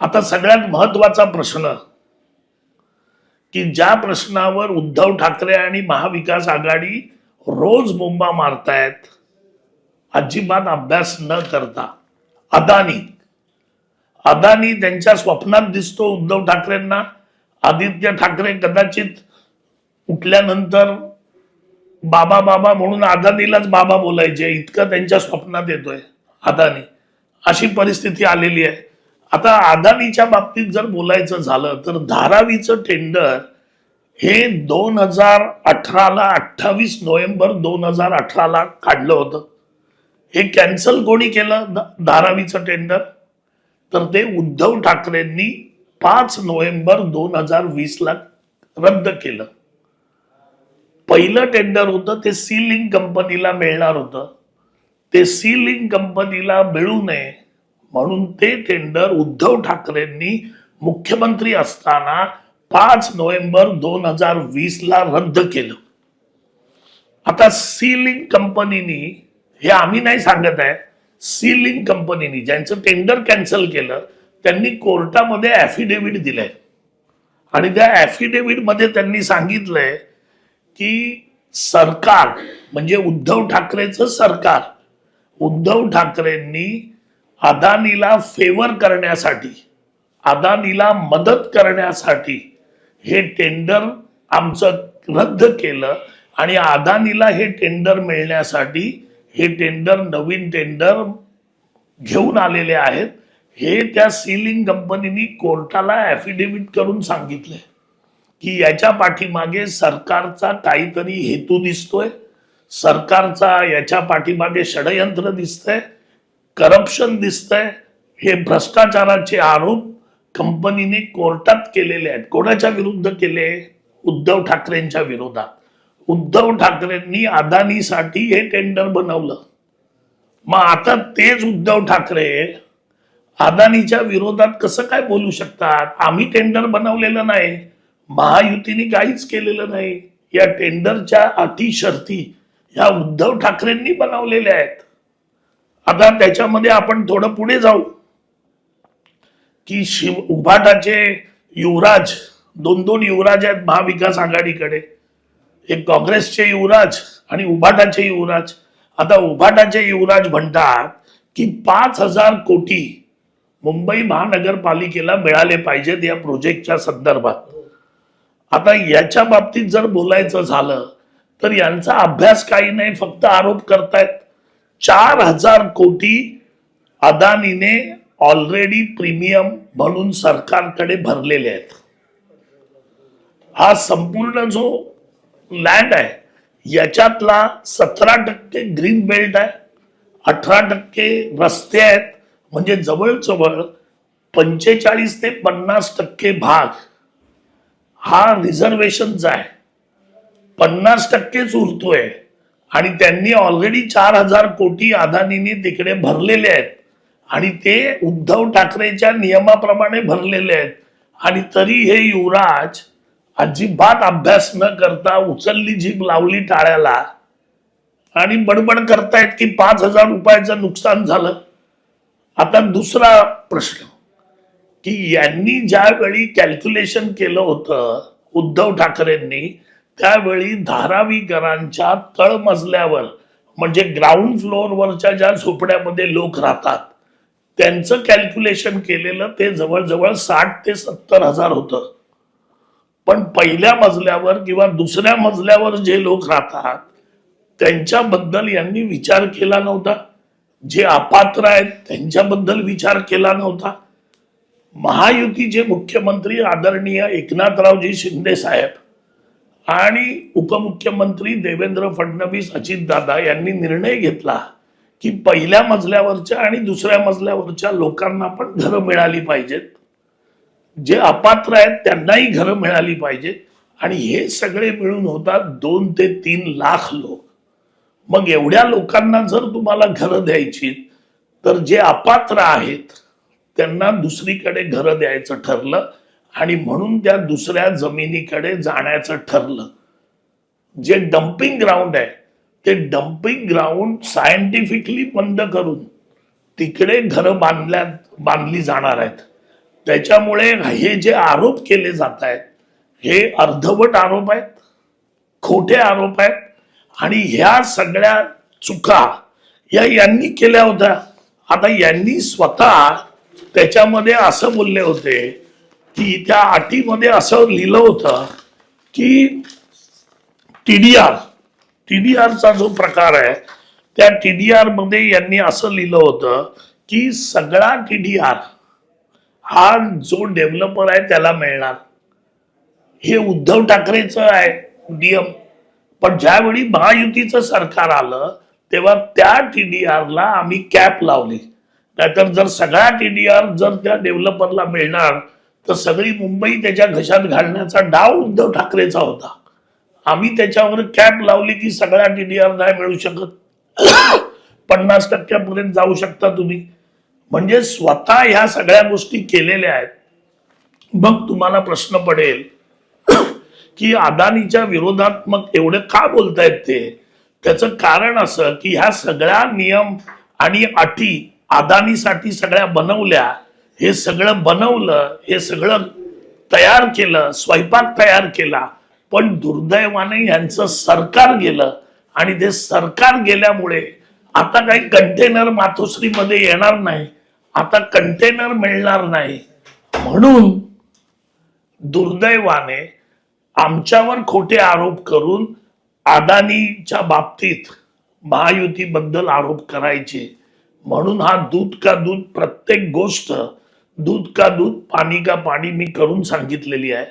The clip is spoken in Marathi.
आता सगळ्यात महत्त्वाचा प्रश्न की ज्या प्रश्नावर उद्धव ठाकरे आणि महाविकास आघाडी रोज बोंबा मारतायत अजिबात अभ्यास न करता. अदानी अदानी त्यांच्या स्वप्नात दिसतो उद्धव ठाकरेंना. आदित्य ठाकरे कदाचित उठल्यानंतर बाबा बाबा म्हणून अदानीलाच बाबा बोलायचे इतकं त्यांच्या स्वप्नात येतोय अदानी. अशी परिस्थिती आलेली आहे. आता अदानीच्या बाबतीत जर बोलायचं झालं तर धारावीचं टेंडर हे दोन हजार अठराला अठ्ठावीस नोव्हेंबर दोन हजार अठराला काढलं होतं. हे कॅन्सल कोणी केलं धारावीचं टेंडर तर ते उद्धव ठाकरेंनी पाच नोव्हेंबर दोन हजार वीस ला रद्द केलं. पहिलं टेंडर होतं ते सीलिंग कंपनीला मिळणार होतं. ते सीलिंग कंपनीला मिळू नये म्हणून ते टेंडर उद्धव ठाकरेंनी मुख्यमंत्री असताना पाच नोव्हेंबर दोन हजार वीस ला रद्द केलं. आता सीलिंग कंपनीनी हे आम्ही नाही सांगत आहे सीलिंग कंपनीनी ज्यांचं टेंडर कॅन्सल केलं त्यांनी कोर्टामध्ये ऍफिडेव्हिट दिलंय. आणि त्या ऍफिडेव्हिटमध्ये त्यांनी सांगितलंय की सरकार म्हणजे उद्धव ठाकरेचं सरकार उद्धव ठाकरेंनी अदानीला फेवर करण्यासाठी अदानीला मदत करण्यासाठी हे टेंडर आमचं रद्द केलं आणि अदानीला हे टेंडर मिळण्यासाठी हे टेंडर नवीन टेंडर घेऊन आलेले आहेत. हे त्या सीलिंग कंपनीनी कोर्टाला ऍफिडेव्हिट करून सांगितलंय की याच्या पाठीमागे सरकारचा काहीतरी हेतू दिसतोय सरकारचा याच्या पाठीमागे षडयंत्र दिसतंय करप्शन दिसतंय. हे भ्रष्टाचाराचे आरोप कंपनीने कोर्टात केलेले आहेत. कोणाच्या विरुद्ध केले? उद्धव ठाकरेंच्या विरोधात. उद्धव ठाकरेंनी अदानीसाठी हे टेंडर बनवलं. मग आता तेच उद्धव ठाकरे अदानीच्या विरोधात कसं काय बोलू शकतात? आम्ही टेंडर बनवलेलं नाही. महायुतीने काहीच केलेलं नाही. या टेंडरच्या अटी शर्ती या उद्धव ठाकरेंनी बनवलेल्या आहेत. आता त्याच्यामध्ये आपण थोडं पुढे जाऊ. की शिव उभाटाचे युवराज दोन दोन युवराज आहेत महाविकास आघाडीकडे. एक काँग्रेसचे युवराज आणि उभाटाचे युवराज. आता उभाटाचे युवराज म्हणतात की पाच हजार कोटी मुंबई महानगरपालिकेला मिळाले पाहिजेत या प्रोजेक्टच्या संदर्भात. आता याच्या बाबतीत जर बोलायचं झालं तर यांचा अभ्यास काही नाही फक्त आरोप करतायत. चार हजार कोटी अदानीने ऑलरेडी प्रीमियम म्हणून सरकारकडे भरलेले आहेत. हा संपूर्ण जो लँड आहे याच्यातला सतरा टक्के ग्रीन बेल्ट आहे अठरा टक्के रस्ते आहेत म्हणजे जवळजवळ पंचेचाळीस ते पन्नास टक्के भाग हा रिझर्वेशनचा आहे. पन्नास टक्केच उरतोय. आणि त्यांनी ऑलरेडी चार हजार कोटी अदानीने तिकडे भरलेले आहेत. आणि ते उद्धव ठाकरेच्या नियमाप्रमाणे भरलेले आहेत. आणि तरी हे युवराज अजिबात अभ्यास न करता उचलली जीभ लावली टाळ्याला. आणि बडबड करतायत की पाच हजार रुपयाचं नुकसान झालं. आता दुसरा प्रश्न की यांनी ज्यावेळी कॅल्क्युलेशन केलं होतं उद्धव ठाकरेंनी त्यावेळी धारावीकरांच्या तळमजल्यावर म्हणजे ग्राउंड फ्लोअरवरच्या ज्या झोपड्यामध्ये लोक राहतात त्यांचं कॅल्क्युलेशन केलेलं ते जवळजवळ साठ ते सत्तर हजार होतं. पण पहिल्या मजल्यावर किंवा दुसऱ्या मजल्यावर जे लोक राहतात त्यांच्याबद्दल यांनी विचार केला नव्हता. जे अपात्र आहेत त्यांच्याबद्दल विचार केला नव्हता. महायुतीचे मुख्यमंत्री आदरणीय एकनाथरावजी शिंदे साहेब आणि उपमुख्यमंत्री देवेंद्र फडणवीस अजितदादा यांनी निर्णय घेतला की पहिल्या मजल्यावरच्या आणि दुसऱ्या मजल्यावरच्या लोकांना पण घरं मिळाली पाहिजेत. जे अपात्र आहेत त्यांनाही घरं मिळाली पाहिजेत. आणि हे सगळे मिळून होतात दोन ते तीन लाख लोक. मग एवढ्या लोकांना जर तुम्हाला घरं द्यायची तर जे अपात्र आहेत त्यांना दुसरीकडे घरं द्यायचं ठरलं. आणि म्हणून त्या दुसऱ्या जमिनीकडे जाण्याचं ठरलं. जे डम्पिंग ग्राउंड आहे ते डम्पिंग ग्राउंड सायंटिफिकली बंद करून तिकडे घरं बांधल्या बांधली जाणार आहेत. त्याच्यामुळे हे जे आरोप केले जात आहेत हे अर्धवट आरोप आहेत खोटे आरोप आहेत आणि ह्या सगळ्या चुका या यांनी केल्या होत्या. आता यांनी स्वतः त्याच्यामध्ये असं बोलले होते की त्या अटीमध्ये असं लिहिलं होतं की टीडीआर टीडीआरचा जो प्रकार आहे त्या टीडीआरमध्ये यांनी असं लिहिलं होतं की सगळा टीडीआर हा जो डेव्हलपर आहे त्याला मिळणार. हे उद्धव ठाकरेचं आहे नियम पण ज्यावेळी महायुतीचं सरकार आलं तेव्हा त्या टीडीआरला आम्ही कॅप लावली. नाहीतर जर सगळा टीडीआर जर त्या डेव्हलपरला मिळणार तर सगळी मुंबई त्याच्या घशात घालण्याचा डाव उद्धव ठाकरेचा होता. आम्ही त्याच्यावर कॅप लावली की सगळा टीडीआर नाही मिळू शकत. पन्नास टक्क्यापर्यंत जाऊ शकता तुम्ही. म्हणजे स्वतः ह्या सगळ्या गोष्टी केलेल्या आहेत. मग तुम्हाला प्रश्न पडेल की अदानीच्या विरोधात मग एवढे का बोलतायत ते? त्याचं कारण असं की ह्या सगळ्या नियम आणि अटी अदानीसाठी सगळ्या बनवल्या हे सगळं बनवलं हे सगळं तयार केलं स्वयंपाक तयार केला पण दुर्दैवाने यांचं सरकार गेलं आणि ते सरकार गेल्यामुळे आता काही कंटेनर मातोश्रीमध्ये येणार नाही आता कंटेनर मिळणार नाही. म्हणून दुर्दैवाने आमच्यावर खोटे आरोप करून अदानीच्या बाबतीत महायुतीबद्दल आरोप करायचे. म्हणून हा दूध का दूध प्रत्येक गोष्ट दूध का दूध पाणी का पाणी मी करून सांगितलेली आहे.